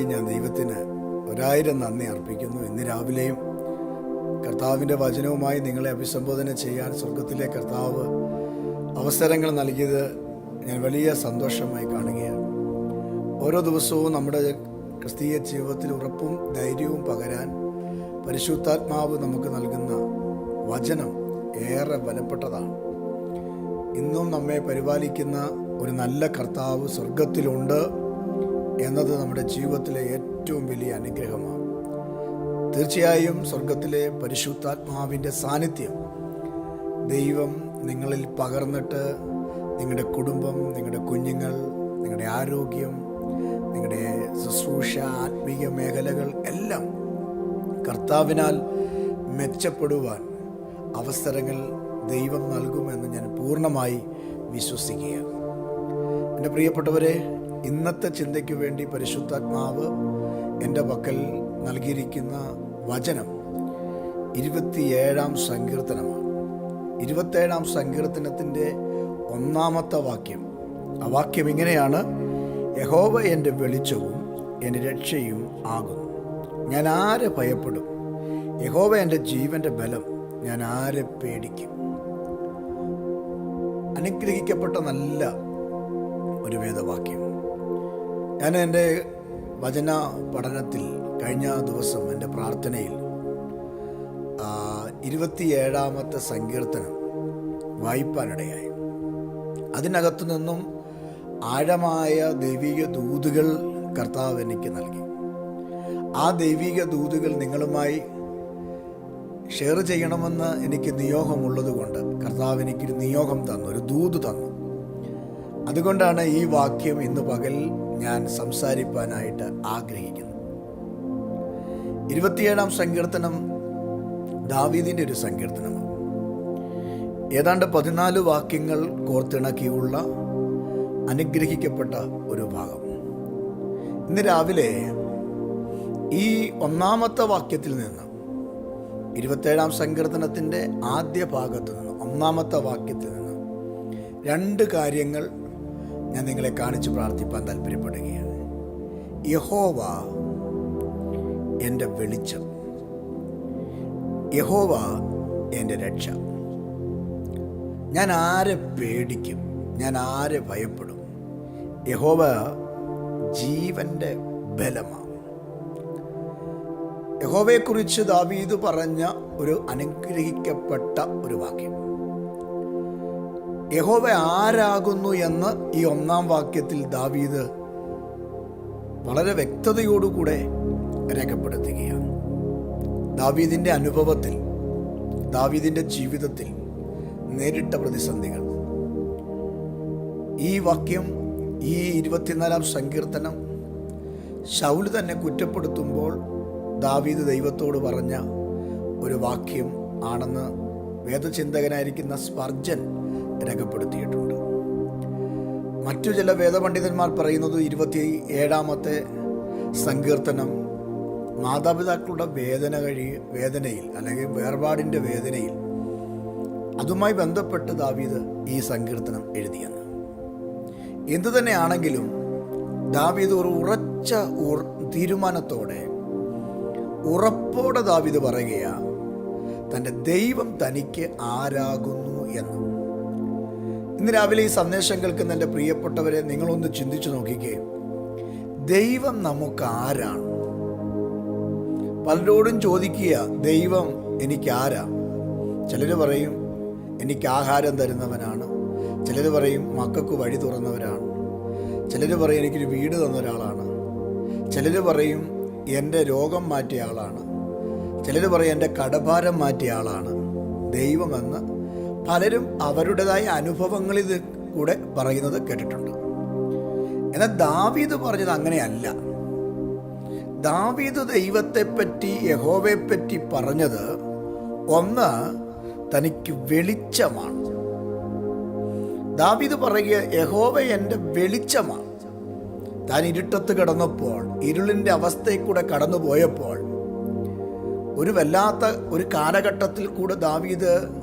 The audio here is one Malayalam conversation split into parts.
ദൈ- ഞാൻ ദൈവത്തിന് ഒരായിരം നന്ദി അർപ്പിക്കുന്നു. ഇന്ന് രാവിലെയും കർത്താവിന്റെ വചനവുമായി നിങ്ങളെ അഭിസംബോധന ചെയ്യാൻ സ്വർഗത്തിലെ കർത്താവ് അവസരങ്ങൾ നൽകിയത് ഞാൻ വലിയ സന്തോഷമായി കാണുകയാണ്. ഓരോ ദിവസവും നമ്മുടെ ക്രിസ്തീയ ജീവിതത്തിൽ ഉറപ്പും ധൈര്യവും പകരാൻ പരിശുദ്ധാത്മാവ് നമുക്ക് നൽകുന്ന വചനം ഏറെ ബലപ്പെട്ടതാണ് ഇന്നും നമ്മെ പരിപാലിക്കുന്ന ഒരു നല്ല കർത്താവ് സ്വർഗത്തിലുണ്ട് എന്നത് നമ്മുടെ ജീവിതത്തിലെ ഏറ്റവും വലിയ അനുഗ്രഹമാണ്. തീർച്ചയായും സ്വർഗത്തിലെ പരിശുദ്ധാത്മാവിന്റെ സാന്നിധ്യം ദൈവം നിങ്ങളിൽ പകർന്നിട്ട് നിങ്ങളുടെ കുടുംബം നിങ്ങളുടെ കുഞ്ഞുങ്ങൾ നിങ്ങളുടെ ആരോഗ്യം നിങ്ങളുടെ ശുശ്രൂഷ ആത്മീയ മേഖലകൾ എല്ലാം കർത്താവിനാൽ മെച്ചപ്പെടുവാൻ അവസരങ്ങൾ ദൈവം നൽകുമെന്ന് ഞാൻ പൂർണമായി വിശ്വസിക്കുകയാണ്. എന്റെ പ്രിയപ്പെട്ടവരെ ഇന്നത്തെ ചിന്തയ്ക്ക് വേണ്ടി പരിശുദ്ധാത്മാവ് എന്റെ പക്കൽ നൽകിയിരിക്കുന്ന വചനം ഇരുപത്തിയേഴാം സങ്കീർത്തനമാണ്. ഇരുപത്തേഴാം സങ്കീർത്തനത്തിന്റെ ഒന്നാമത്തെ വാക്യം. ആ വാക്യം ഇങ്ങനെയാണ്. യഹോവ എന്റെ വെളിച്ചവും എന്റെ രക്ഷയും ആകുന്നു. ഞാൻ ആരെ ഭയപ്പെടും? യഹോവ എന്റെ ജീവന്റെ ബലം ഞാൻ ആരെ പേടിക്കും? അനുഗ്രഹിക്കപ്പെട്ട നല്ല ഒരു വേദവാക്യം. ഞാൻ എന്റെ വചന പഠനത്തിൽ കഴിഞ്ഞ ദിവസം എന്റെ പ്രാർത്ഥനയിൽ ഇരുപത്തിയേഴാമത്തെ സങ്കീർത്തനം വായിപ്പാനിടയായി. അതിനകത്തു നിന്നും ആഴമായ ദൈവിക ദൂതുകൾ കർത്താവ് എനിക്ക് നൽകി. ആ ദൈവിക ദൂതുകൾ നിങ്ങളുമായി ഷെയർ ചെയ്യണമെന്ന് എനിക്ക് നിയോഗമുള്ളത് കൊണ്ട് കർത്താവ് എനിക്കൊരു നിയോഗം തന്നു ഒരു ദൂത് തന്നു. അതുകൊണ്ടാണ് ഈ വാക്യം ഇന്ന് പകൽ ഞാൻ സംസാരിപ്പാനായിട്ട് ആഗ്രഹിക്കുന്നു. ഇരുപത്തിയേഴാം സങ്കീർത്തനം ദാവീദിന്റെ ഒരു സങ്കീർത്തനമാണ്. ഏതാണ്ട് പതിനാല് വാക്യങ്ങൾ കോർത്തിണക്കിയുള്ള അനുഗ്രഹിക്കപ്പെട്ട ഒരു ഭാഗം. ഇന്ന് രാവിലെ ഈ ഒന്നാമത്തെ വാക്യത്തിൽ നിന്ന് ഇരുപത്തേഴാം സങ്കീർത്തനത്തിന്റെ ആദ്യ ഭാഗത്ത് നിന്ന് ഒന്നാമത്തെ വാക്യത്തിൽ നിന്ന് രണ്ട് കാര്യങ്ങൾ ഞാൻ നിങ്ങളെ കാണിച്ച് പ്രാർത്ഥിപ്പാൻ താല്പര്യപ്പെടുകയാണ്. യഹോവ എന്റെ വെളിച്ചം. യഹോവ എന്റെ രക്ഷ. ഞാൻ ആരെ പേടിക്കും? ഞാൻ ആരെ ഭയപ്പെടും? യഹോവ ജീവന്റെ ബലമാണ് യഹോവയെക്കുറിച്ച് ദാവീദ് പറഞ്ഞ ഒരു അനുഗ്രഹിക്കപ്പെട്ട ഒരു വാക്യം. യഹോവ ആരാകുന്നു എന്ന് ഈ ഒന്നാം വാക്യത്തിൽ ദാവീദ് വളരെ വ്യക്തതയോടുകൂടെ രേഖപ്പെടുത്തുകയാണ്. ദാവീദിന്റെ അനുഭവത്തിൽ ദാവീദിന്റെ ജീവിതത്തിൽ നേരിട്ട പ്രതിസന്ധികൾ. ഈ വാക്യം ഈ ഇരുപത്തിനാലാം സങ്കീർത്തനം ശൗൽ തന്നെ കുറ്റപ്പെടുത്തുമ്പോൾ ദാവീദ് ദൈവത്തോട് പറഞ്ഞ ഒരു വാക്യം ആണെന്ന് വേദചിന്തകനായിരിക്കുന്ന സ്പർജൻ രേഖപ്പെടുത്തിയിട്ടുണ്ട്. മറ്റു ചില വേദപണ്ഡിതന്മാർ പറയുന്നത് ഇരുപത്തി ഏഴാമത്തെ സങ്കീർത്തനം മാതാപിതാക്കളുടെ വേദന കഴി വേദനയിൽ അല്ലെങ്കിൽ വേർപാടിന്റെ വേദനയിൽ അതുമായി ബന്ധപ്പെട്ട് ദാവീദ് ഈ സങ്കീർത്തനം എഴുതിയെന്ന്. എന്തു തന്നെയാണെങ്കിലും ദാവീദ് ഒരു ഉറച്ച തീരുമാനത്തോടെ ഉറപ്പോടെ ദാവീദ് പറയുകയാണ് തന്റെ ദൈവം തനിക്ക് ആരാകുന്നു എന്ന്. ഇന്ന് രാവിലെ ഈ സന്ദേശം കേൾക്കുന്ന എന്റെ പ്രിയപ്പെട്ടവരെ നിങ്ങളൊന്ന് ചിന്തിച്ചു നോക്കിക്കേ. ദൈവം നമുക്ക് ആരാണ്? പലരോടും ചോദിക്കുക ദൈവം എനിക്ക് ആരാ ചിലർ പറയും എനിക്ക് ആഹാരം തരുന്നവനാണ്. ചിലർ പറയും മക്കൾക്ക് വഴി തുറന്നവരാണ്. ചിലർ പറയും എനിക്കൊരു വീട് തന്ന ഒരാളാണ്. ചിലർ പറയും എന്റെ രോഗം മാറ്റിയ ആളാണ്. ചിലർ പറയും എന്റെ കടഭാരം മാറ്റിയ ആളാണ്. ദൈവമെന്ന് പലരും അവരുടേതായ അനുഭവങ്ങളിൽ കൂടെ പറയുന്നത് കേട്ടിട്ടുണ്ട്. എന്നാൽ ദാവീദ് പറഞ്ഞത് അങ്ങനെയല്ല. ദാവീദ് ദൈവത്തെപ്പറ്റി യഹോവയെപ്പറ്റി പറഞ്ഞത് ഒന്ന് തനിക്ക് വെളിച്ചമാണ്. ദാവീദ് പറയുക യഹോവ എന്റെ വെളിച്ചമാണ്. താൻ ഇരുട്ടത്ത് കടന്നപ്പോൾ ഇരുളിന്റെ അവസ്ഥയിൽ കൂടെ കടന്നു പോയപ്പോൾ ഒരു വല്ലാത്ത ഒരു കാലഘട്ടത്തിൽ കൂടെ ദാവീദ്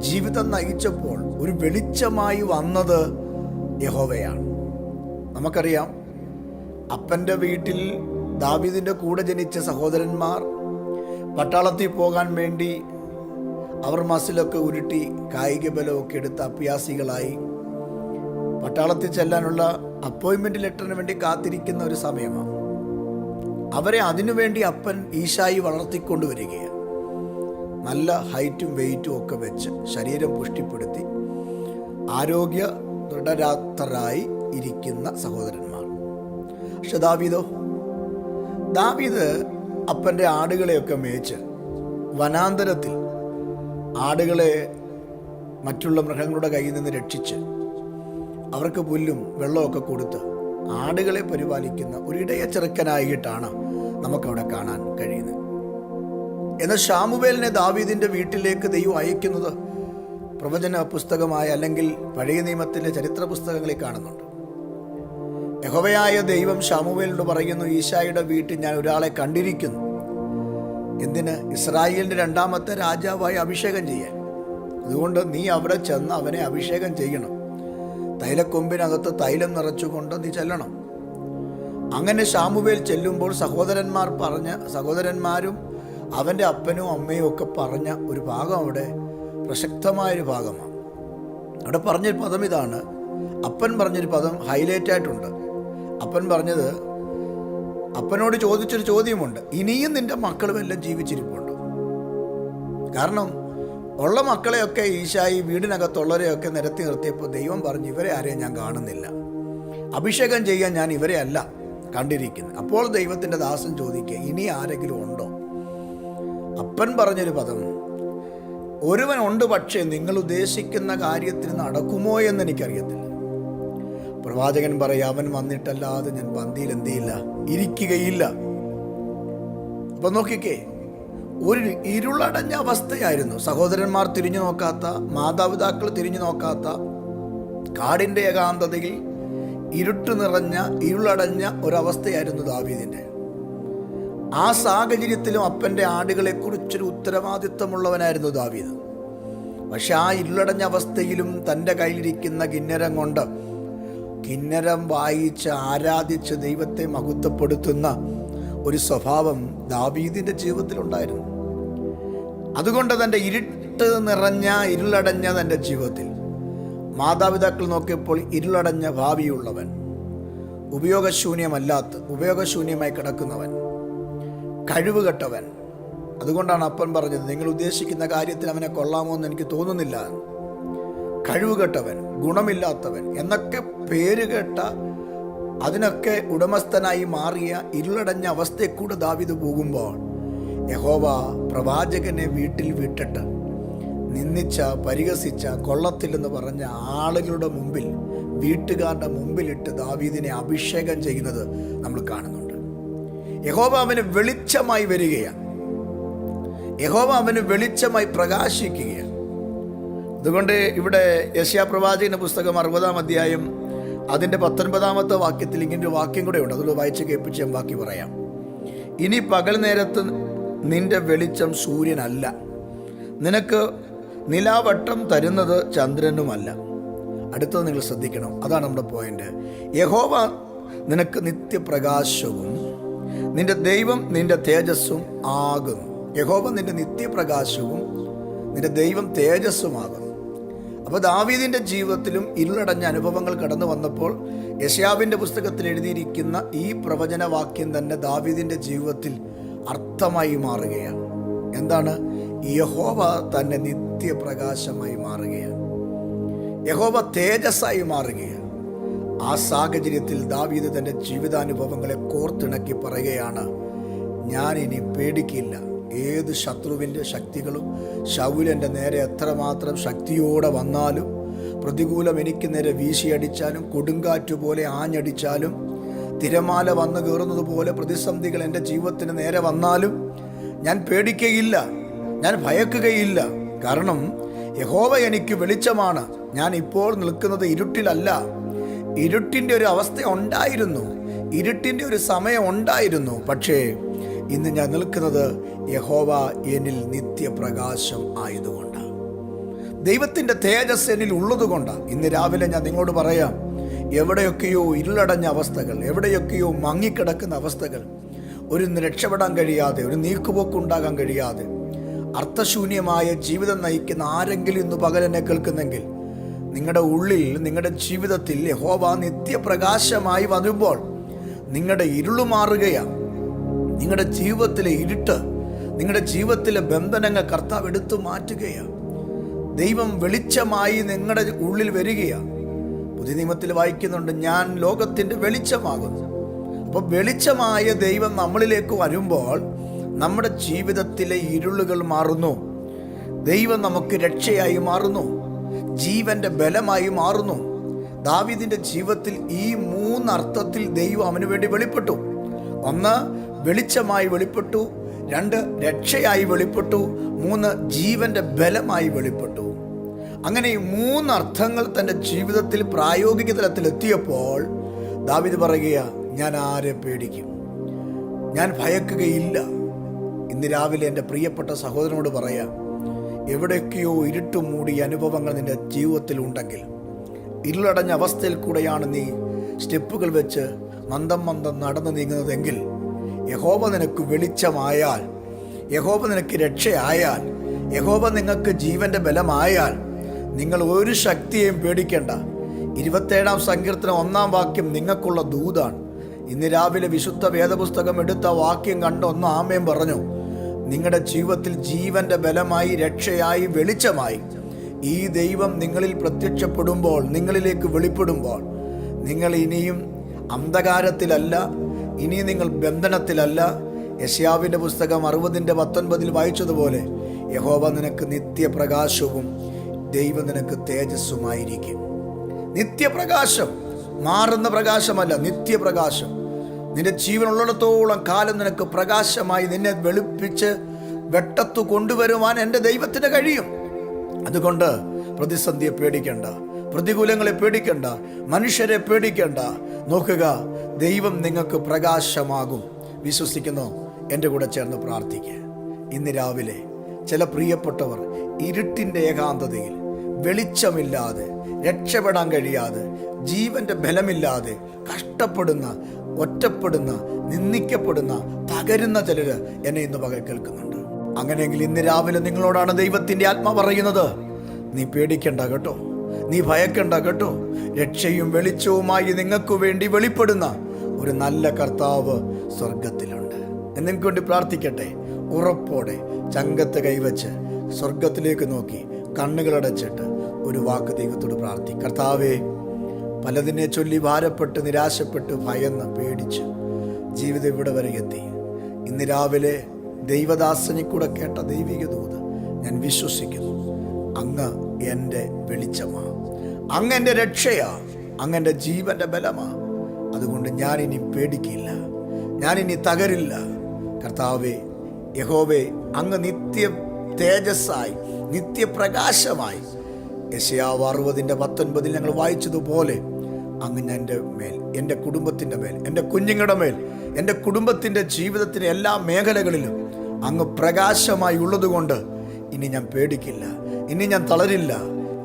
ജീവിതം നയിച്ചപ്പോൾ ഒരു വെളിച്ചമായി വന്നത് യഹോവയാണ്. നമുക്കറിയാം അപ്പന്റെ വീട്ടിൽ ദാവീദിന്റെ കൂടെ ജനിച്ച സഹോദരന്മാർ പട്ടാളത്തിൽ പോകാൻ വേണ്ടി അവർ മസിലൊക്കെ ഉരുട്ടി കായിക ബലമൊക്കെ എടുത്ത് അഭ്യാസികളായി പട്ടാളത്തിൽ ചെല്ലാനുള്ള അപ്പോയിൻമെന്റ് ലെറ്ററിന് വേണ്ടി കാത്തിരിക്കുന്ന ഒരു സമയമാണ്. അവരെ അതിനുവേണ്ടി അപ്പൻ ഈശായി വളർത്തിക്കൊണ്ടുവരികയാണ്. നല്ല ഹൈറ്റും വെയിറ്റും ഒക്കെ വെച്ച് ശരീരം പുഷ്ടിപ്പെടുത്തി ആരോഗ്യ ദൃഢരാക്തരായി ഇരിക്കുന്ന സഹോദരന്മാർ. പക്ഷെ ദാവീദോ ദാവീദ് അപ്പന്റെ ആടുകളെയൊക്കെ മേച്ച് വനാന്തരത്തിൽ ആടുകളെ മറ്റുള്ള മൃഗങ്ങളുടെ കയ്യിൽ നിന്ന് രക്ഷിച്ച് അവർക്ക് പുല്ലും വെള്ളമൊക്കെ കൊടുത്ത് ആടുകളെ പരിപാലിക്കുന്ന ഒരു ഇടയ ചെറുക്കനായിട്ടാണ് നമുക്കവിടെ കാണാൻ കഴിയുന്നത്. എന്നാൽ ഷാമുവേലിനെ ദാവീദിന്റെ വീട്ടിലേക്ക് ദൈവം അയക്കുന്നത് പ്രവചന പുസ്തകമായ അല്ലെങ്കിൽ പഴയ നിയമത്തിന്റെ ചരിത്ര പുസ്തകങ്ങളിൽ കാണുന്നുണ്ട്. യഹോവയായ ദൈവം ഷാമുവേലിനോട് പറയുന്നു ഈശായുടെ വീട്ടിൽ ഞാൻ ഒരാളെ കണ്ടിരിക്കുന്നു. എന്തിന്? ഇസ്രായേലിന്റെ രണ്ടാമത്തെ രാജാവായി അഭിഷേകം ചെയ്യാൻ. അതുകൊണ്ട് നീ അവിടെ ചെന്ന് അവനെ അഭിഷേകം ചെയ്യണം. തൈലക്കൊമ്പിനകത്ത് തൈലം നിറച്ചുകൊണ്ട് നീ ചെല്ലണം. അങ്ങനെ ഷാമുവേൽ ചെല്ലുമ്പോൾ സഹോദരന്മാർ പറഞ്ഞ സഹോദരന്മാരും അവന്റെ അപ്പനും അമ്മയും ഒക്കെ പറഞ്ഞ ഒരു ഭാഗം അവിടെ പ്രസക്തമായൊരു ഭാഗമാണ്. അവിടെ പറഞ്ഞൊരു പദം ഇതാണ്. അപ്പൻ പറഞ്ഞൊരു പദം ഹൈലൈറ്റ് ആയിട്ടുണ്ട്. അപ്പൻ പറഞ്ഞത് അപ്പനോട് ചോദിച്ചൊരു ചോദ്യമുണ്ട്. ഇനിയും നിന്റെ മക്കളും എല്ലാം ജീവിച്ചിരിപ്പുണ്ട്? കാരണം ഉള്ള മക്കളെയൊക്കെ ഈശായി വീടിനകത്തുള്ളവരെയൊക്കെ നിരത്തി നിർത്തിയപ്പോൾ ദൈവം പറഞ്ഞു ഇവരെ ആരെയും ഞാൻ കാണുന്നില്ല. അഭിഷേകം ചെയ്യാൻ ഞാൻ ഇവരെ അല്ല കണ്ടിരിക്കുന്നത്. അപ്പോൾ ദൈവത്തിന്റെ ദാസൻ ചോദിക്കുക ഇനി ആരെങ്കിലും ഉണ്ടോ? അപ്പൻ പറഞ്ഞൊരു പദം. ഒരുവൻ ഉണ്ട് പക്ഷേ നിങ്ങൾ ഉദ്ദേശിക്കുന്ന കാര്യത്തിന് നടക്കുമോ എന്ന് എനിക്കറിയത്തില്ല. പ്രവാചകൻ പറയാം അവൻ വന്നിട്ടല്ലാതെ ഞാൻ പന്തിയിൽ എന്ത് ചെയ്യില്ല? ഇരിക്കുകയില്ല. അപ്പൊ നോക്കിക്കേ ഒരു ഇരുളടഞ്ഞ അവസ്ഥയായിരുന്നു. സഹോദരന്മാർ തിരിഞ്ഞു നോക്കാത്ത മാതാപിതാക്കൾ തിരിഞ്ഞു നോക്കാത്ത കാടിന്റെ ഏകാന്തതയിൽ ഇരുട്ട് നിറഞ്ഞ ഇരുളടഞ്ഞ ഒരവസ്ഥയായിരുന്നു ദാവീദിന്റെ ആ സാഹചര്യത്തിലും അപ്പന്റെ ആടുകളെ കുറിച്ചൊരു ഉത്തരവാദിത്വമുള്ളവനായിരുന്നു ദാവീദ്. പക്ഷെ ആ ഇരുളടഞ്ഞ അവസ്ഥയിലും തന്റെ കയ്യിലിരിക്കുന്ന കിന്നരം കൊണ്ട് കിന്നരം വായിച്ച് ആരാധിച്ച് ദൈവത്തെ മഹത്വപ്പെടുത്തുന്ന ഒരു സ്വഭാവം ദാവീദിന്റെ ജീവിതത്തിലുണ്ടായിരുന്നു. അതുകൊണ്ട് തന്റെ ഇരുട്ട് നിറഞ്ഞ ഇരുളടഞ്ഞ തന്റെ ജീവിതത്തിൽ. മാതാപിതാക്കൾ നോക്കിയപ്പോൾ ഇരുളടഞ്ഞ ഭാവിയുള്ളവൻ. ഉപയോഗശൂന്യമല്ലാത്ത ഉപയോഗശൂന്യമായി കിടക്കുന്നവൻ. കഴിവുകെട്ടവൻ. അതുകൊണ്ടാണ് അപ്പൻ പറഞ്ഞത് നിങ്ങൾ ഉദ്ദേശിക്കുന്ന കാര്യത്തിൽ അവനെ കൊള്ളാമോ എന്ന് എനിക്ക് തോന്നുന്നില്ല. കഴിവുകെട്ടവൻ ഗുണമില്ലാത്തവൻ എന്നൊക്കെ പേര് കേട്ട അതിനൊക്കെ ഉടമസ്ഥനായി മാറിയ ഇരുളടഞ്ഞ അവസ്ഥയെക്കൂടെ ദാവിത് പോകുമ്പോൾ യഹോവ പ്രവാചകനെ വീട്ടിൽ വിട്ടിട്ട് നിന്ദിച്ച പരിഹസിച്ച കൊള്ളത്തില്ലെന്ന് പറഞ്ഞ ആളുകളുടെ മുമ്പിൽ വീട്ടുകാരുടെ മുമ്പിലിട്ട് ദാവീദിനെ അഭിഷേകം ചെയ്യുന്നത് നമ്മൾ കാണുന്നുണ്ട്. യഹോവ അവന് വെളിച്ചമായി വരികയാണ്. യഹോവ അവന് വെളിച്ചമായി പ്രകാശിക്കുകയാണ്. അതുകൊണ്ട് ഇവിടെ യശ്യാ പ്രവാചകന്റെ പുസ്തകം അറുപതാം അധ്യായം അതിന്റെ പത്തൊൻപതാമത്തെ വാക്യത്തിൽ ഇങ്ങനെ ഒരു വാക്യം കൂടെ ഉണ്ട്. അതുകൊണ്ട് വായിച്ച് കേൾപ്പിച്ച് ഞാൻ ബാക്കി പറയാം. ഇനി പകൽ നേരത്ത് നിന്റെ വെളിച്ചം സൂര്യനല്ല. നിനക്ക് നിലാവട്ടം തരുന്നത് ചന്ദ്രനുമല്ല. അടുത്തത് നിങ്ങൾ ശ്രദ്ധിക്കണം. അതാണ് നമ്മുടെ പോയിന്റ് യഹോവ നിനക്ക് നിത്യപ്രകാശവും നിന്റെ ദൈവം നിന്റെ തേജസ്സും ആകുന്നു. യഹോവ നിന്റെ നിത്യപ്രകാശവും നിന്റെ ദൈവം തേജസ്സുമാകുന്നു. അപ്പോൾ ദാവീദിന്റെ ജീവിതത്തിലും ഇരുളടഞ്ഞ അനുഭവങ്ങൾ കടന്നു വന്നപ്പോൾ യശാവിന്റെ പുസ്തകത്തിൽ എഴുതിയിരിക്കുന്ന ഈ പ്രവചനവാക്യം തന്നെ ദാവീദിന്റെ ജീവിതത്തിൽ അർത്ഥമായി മാറുകയാണ്. എന്താണ്? യഹോവ തന്നെ നിത്യപ്രകാശമായി മാറുകയാണ്. യഹോവ തേജസ്സായി മാറുകയാണ്. ആ സാഹചര്യത്തിൽ ദാവീദ് തന്റെ ജീവിതാനുഭവങ്ങളെ കോർത്തിണക്കി പറയുകയാണ് ഞാൻ ഇനി പേടിക്കില്ല. ഏത് ശത്രുവിന്റെ ശക്തികളും ശൗലന്റെ നേരെ എത്രമാത്രം ശക്തിയോടെ വന്നാലും പ്രതികൂലം എനിക്ക് നേരെ വീശിയടിച്ചാലും കൊടുങ്കാറ്റുപോലെ ആഞ്ഞടിച്ചാലും തിരമാല വന്നു കയറുന്നത് പോലെ പ്രതിസന്ധികൾ എന്റെ ജീവിതത്തിന് നേരെ വന്നാലും ഞാൻ പേടിക്കുകയില്ല. ഞാൻ ഭയക്കുകയില്ല. കാരണം യഹോവ എനിക്ക് വെളിച്ചമാണ്. ഞാൻ ഇപ്പോൾ നിൽക്കുന്നത് ഇരുട്ടിലല്ല. ഇരുട്ടിന്റെ ഒരു അവസ്ഥ ഉണ്ടായിരുന്നു. ഇരുട്ടിന്റെ ഒരു സമയം ഉണ്ടായിരുന്നു. പക്ഷേ ഇന്ന് ഞാൻ നിൽക്കുന്നത് യഹോവ എന്നിൽ നിത്യപ്രകാശം ആയതുകൊണ്ട്. ദൈവത്തിന്റെ തേജസ് എന്നിൽ ഉള്ളതുകൊണ്ട്. ഇന്ന് രാവിലെ ഞാൻ നിങ്ങളോട് പറയാം എവിടെയൊക്കെയോ ഇരുളടഞ്ഞ അവസ്ഥകൾ എവിടെയൊക്കെയോ മങ്ങിക്കിടക്കുന്ന അവസ്ഥകൾ ഒരു രക്ഷപ്പെടാൻ കഴിയാതെ ഒരു നീക്കുപോക്കുണ്ടാകാൻ കഴിയാതെ അർത്ഥശൂന്യമായ ജീവിതം നയിക്കുന്ന ആരെങ്കിലും ഇന്ന് പകലെന്നെ കേൾക്കുന്നെങ്കിൽ നിങ്ങളുടെ ഉള്ളിൽ നിങ്ങളുടെ ജീവിതത്തിൽ യഹോവ നിത്യപ്രകാശമായി വരുമ്പോൾ നിങ്ങളുടെ ഇരുൾ മാറുകയാണ് നിങ്ങളുടെ ജീവിതത്തിലെ ഇരുട്ട് നിങ്ങളുടെ ജീവിതത്തിലെ ബന്ധനങ്ങൾ കർത്താവ് എടുത്തു മാറ്റുകയാണ് ദൈവം വെളിച്ചമായി നിങ്ങളുടെ ഉള്ളിൽ വരികയാണ് പുതിയ നിയമത്തിൽ വായിക്കുന്നുണ്ട് ഞാൻ ലോകത്തിന്റെ വെളിച്ചമാകുന്നു. അപ്പോൾ വെളിച്ചമായ ദൈവം നമ്മളിലേക്ക് വരുമ്പോൾ നമ്മുടെ ജീവിതത്തിലെ ഇരുളുകൾ മാറുന്നു. ദൈവം നമുക്ക് രക്ഷയായി മാറുന്നു. ജീവന്റെ ബലമായി മാറുന്നു. ദാവിദിന്റെ ജീവിതത്തിൽ ഈ മൂന്നർത്ഥത്തിൽ ദൈവം അവന് വേണ്ടി വെളിപ്പെട്ടു. ഒന്ന് വെളിച്ചമായി വെളിപ്പെട്ടു. രണ്ട് രക്ഷയായി വെളിപ്പെട്ടു. മൂന്ന് ജീവന്റെ ബലമായി വെളിപ്പെട്ടു. അങ്ങനെ ഈ മൂന്നർത്ഥങ്ങൾ തന്റെ ജീവിതത്തിൽ പ്രായോഗിക തലത്തിൽ എത്തിയപ്പോൾ ദാവിദ് പറയുക ഞാൻ ആരെ പേടിക്കും? ഞാൻ ഭയക്കുകയില്ല. ഇന്ന് രാവിലെ എന്റെ പ്രിയപ്പെട്ട സഹോദരനോട് പറയാം എവിടെയൊക്കെയോ ഇരുട്ട് മൂടിയ അനുഭവങ്ങൾ നിന്റെ ജീവിതത്തിൽ ഉണ്ടെങ്കിൽ ഇരുളടഞ്ഞ അവസ്ഥയിൽ കൂടെയാണ് നീ സ്റ്റെപ്പുകൾ വെച്ച് മന്ദം മന്ദം നടന്നു നീങ്ങുന്നതെങ്കിൽ യഹോബ നിനക്ക് വെളിച്ചമായാൽ യഹോബ നിനക്ക് രക്ഷയായാൽ യഹോബ നിങ്ങൾക്ക് ജീവന്റെ ബലമായാൽ നിങ്ങൾ ഒരു ശക്തിയെയും പേടിക്കേണ്ട. ഇരുപത്തേഴാം സങ്കീർത്തനം ഒന്നാം വാക്യം നിങ്ങൾക്കുള്ള ദൂതാണ്. ഇന്ന് രാവിലെ വിശുദ്ധ വേദപുസ്തകം എടുത്ത വാക്യം കണ്ട് ഒന്ന് ആമയും പറഞ്ഞു. നിങ്ങളുടെ ജീവിതത്തിൽ ജീവന്റെ ബലമായി രക്ഷയായി വെളിച്ചമായി ഈ ദൈവം നിങ്ങളിൽ പ്രത്യക്ഷപ്പെടുമ്പോൾ നിങ്ങളിലേക്ക് വെളിപ്പെടുമ്പോൾ നിങ്ങൾ ഇനിയും അന്ധകാരത്തിലല്ല ഇനി നിങ്ങൾ ബന്ധനത്തിലല്ല. യശ്യാവിന്റെ പുസ്തകം അറുപതിന്റെ പത്തൊൻപതിൽ വായിച്ചതുപോലെ യഹോവ നിനക്ക് നിത്യപ്രകാശവും ദൈവം നിനക്ക് തേജസ്സുമായിരിക്കും. നിത്യപ്രകാശം മാറുന്ന പ്രകാശമല്ല നിത്യപ്രകാശം. നിന്റെ ജീവനുള്ളിടത്തോളം കാലം നിനക്ക് പ്രകാശമായി നിന്നെ വെളുപ്പിച്ച് വെട്ടത്തു കൊണ്ടുവരുവാൻ എന്റെ ദൈവത്തിന് കഴിയും. അതുകൊണ്ട് പ്രതിസന്ധിയെ പേടിക്കേണ്ട പ്രതികൂലങ്ങളെ പേടിക്കേണ്ട മനുഷ്യരെ പേടിക്കേണ്ട. നോക്കുക ദൈവം നിങ്ങൾക്ക് പ്രകാശമാകും. വിശ്വസിക്കുന്നു എന്റെ കൂടെ ചേർന്ന് പ്രാർത്ഥിക്കുക ഇന്ന് രാവിലെ ചില പ്രിയപ്പെട്ടവർ ഇരുട്ടിന്റെ ഏകാന്തതയിൽ വെളിച്ചമില്ലാതെ രക്ഷപ്പെടാൻ കഴിയാതെ ജീവന്റെ ബലമില്ലാതെ കഷ്ടപ്പെടുന്ന ഒറ്റപ്പെടുന്ന നിന്ദിക്കപ്പെടുന്ന തകരുന്ന ചിലര് എന്നെ ഇന്ന് പകൽ കേൾക്കുന്നുണ്ട്. അങ്ങനെയെങ്കിൽ ഇന്ന് രാവിലെ നിങ്ങളോടാണ് ദൈവത്തിന്റെ ആത്മ പറയുന്നത്. നീ പേടിക്കണ്ട കേട്ടോ. നീ ഭയക്കണ്ട കേട്ടോ. രക്ഷയും വെളിച്ചവുമായി നിങ്ങൾക്കു വേണ്ടി വെളിപ്പെടുന്ന ഒരു നല്ല കർത്താവ് സ്വർഗത്തിലുണ്ട് നിങ്ങൾക്ക് വേണ്ടി പ്രാർത്ഥിക്കട്ടെ. ഉറപ്പോടെ ചങ്കത്ത് കൈവച്ച് സ്വർഗത്തിലേക്ക് നോക്കി കണ്ണുകളടച്ചിട്ട് ഒരു വാക്ക് ദൈവത്തോട് പ്രാർത്ഥി. കർത്താവേ പലതിനെ ചൊല്ലി ഭാരപ്പെട്ട് നിരാശപ്പെട്ട് ഭയന്ന് പേടിച്ച് ജീവിതം ഇവിടെ വരെ എത്തി. ഇന്ന് രാവിലെ ദൈവദാസനെ കൂടെ കേട്ട ദൈവിക ദൂത് ഞാൻ വിശ്വസിക്കുന്നു. അങ്ങ് എന്റെ വെളിച്ചമാ. അങ്ങ് എന്റെ രക്ഷയാ. അങ്ങ് എന്റെ ജീവന്റെ ബലമാ. അതുകൊണ്ട് ഞാനിനി പേടിക്കില്ല. ഞാനിനി തകരില്ല. കർത്താവേ യഹോവേ അങ്ങ് നിത്യ തേജസ്സായി നിത്യപ്രകാശമായി. യശയാവ് അറുപതിന്റെ പത്തൊൻപതിൽ ഞങ്ങൾ വായിച്ചതുപോലെ അങ്ങ് എന്റെ മേൽ എന്റെ കുടുംബത്തിന്റെ മേൽ എന്റെ കുഞ്ഞുങ്ങളുടെ മേൽ എന്റെ കുടുംബത്തിന്റെ ജീവിതത്തിന്റെ എല്ലാ മേഖലകളിലും അങ്ങ് പ്രകാശമായി ഉള്ളതുകൊണ്ട് ഇനി ഞാൻ പേടിക്കില്ല ഇനി ഞാൻ തളരില്ല.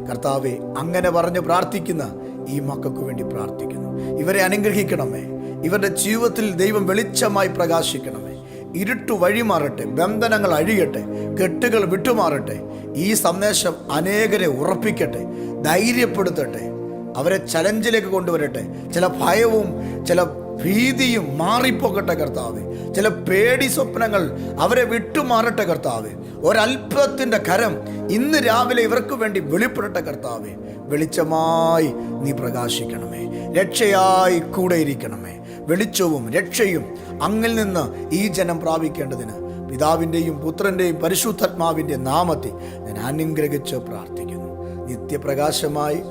കർത്താവെ അങ്ങനെ പറഞ്ഞ് പ്രാർത്ഥിക്കുന്ന ഈ മക്കൾക്ക് വേണ്ടി പ്രാർത്ഥിക്കുന്നു. ഇവരെ അനുഗ്രഹിക്കണമേ. ഇവരുടെ ജീവിതത്തിൽ ദൈവം വെളിച്ചമായി പ്രകാശിക്കണമേ. ഇരുട്ടു വഴിമാറട്ടെ ബന്ധനങ്ങൾ അഴിയട്ടെ കെട്ടുകൾ വിട്ടുമാറട്ടെ ഈ സന്ദേശം അനേകരെ ഉറപ്പിക്കട്ടെ ധൈര്യപ്പെടുത്തട്ടെ. അവരെ ചലഞ്ചിലേക്ക് കൊണ്ടുവരട്ടെ. ചില ഭയവും ചില ഭീതിയും മാറിപ്പോകട്ടെ കർത്താവ്. ചില പേടി സ്വപ്നങ്ങൾ അവരെ വിട്ടുമാറട്ടെ കർത്താവ്. ഒരൽപത്തിന്റെ കരം ഇന്ന് രാവിലെ ഇവർക്ക് വേണ്ടി വെളിപ്പെടട്ടെ കർത്താവ്. വെളിച്ചമായി നീ പ്രകാശിക്കണമേ. രക്ഷയായി കൂടെ ഇരിക്കണമേ വെളിച്ചവും രക്ഷയും അങ്ങിൽ നിന്ന് ഈ ജനം പ്രാപിക്കേണ്ടതിന് പിതാവിന്റെയും പുത്രന്റെയും പരിശുദ്ധാത്മാവിന്റെ നാമത്തെ ഞാൻ അനുഗ്രഹിച്ച് പ്രാർത്ഥിക്കുന്നു. നിത്യപ്രകാശമായി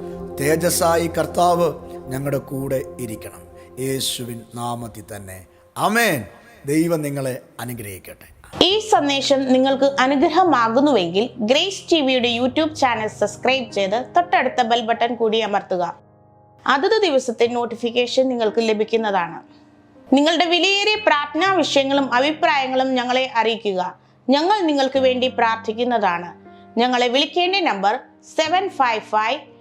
തേജസ്സായി കർത്താവ് ഞങ്ങളുടെ കൂടെ ഇരിക്കണം. യേശുവിൻ നാമത്തിൽ തന്നെ. അമേൻ ദൈവം നിങ്ങളെ അനുഗ്രഹിക്കട്ടെ. ഈ സന്ദേശം നിങ്ങൾക്ക് അനുഗ്രഹമാകുന്നുവെങ്കിൽ ഗ്രേസ് ടി വിയുടെ യൂട്യൂബ് ചാനൽ സബ്സ്ക്രൈബ് ചെയ്ത് തൊട്ടടുത്ത ബെൽ ബട്ടൺ കൂടി അമർത്തുക. അതത് ദിവസത്തെ നോട്ടിഫിക്കേഷൻ നിങ്ങൾക്ക് ലഭിക്കുന്നതാണ്. നിങ്ങളുടെ വിലയേറിയ പ്രാർത്ഥനാ വിഷയങ്ങളും അഭിപ്രായങ്ങളും ഞങ്ങളെ അറിയിക്കുക. ഞങ്ങൾ നിങ്ങൾക്ക് വേണ്ടി പ്രാർത്ഥിക്കുന്നതാണ്. ഞങ്ങളെ വിളിക്കേണ്ട number seven five five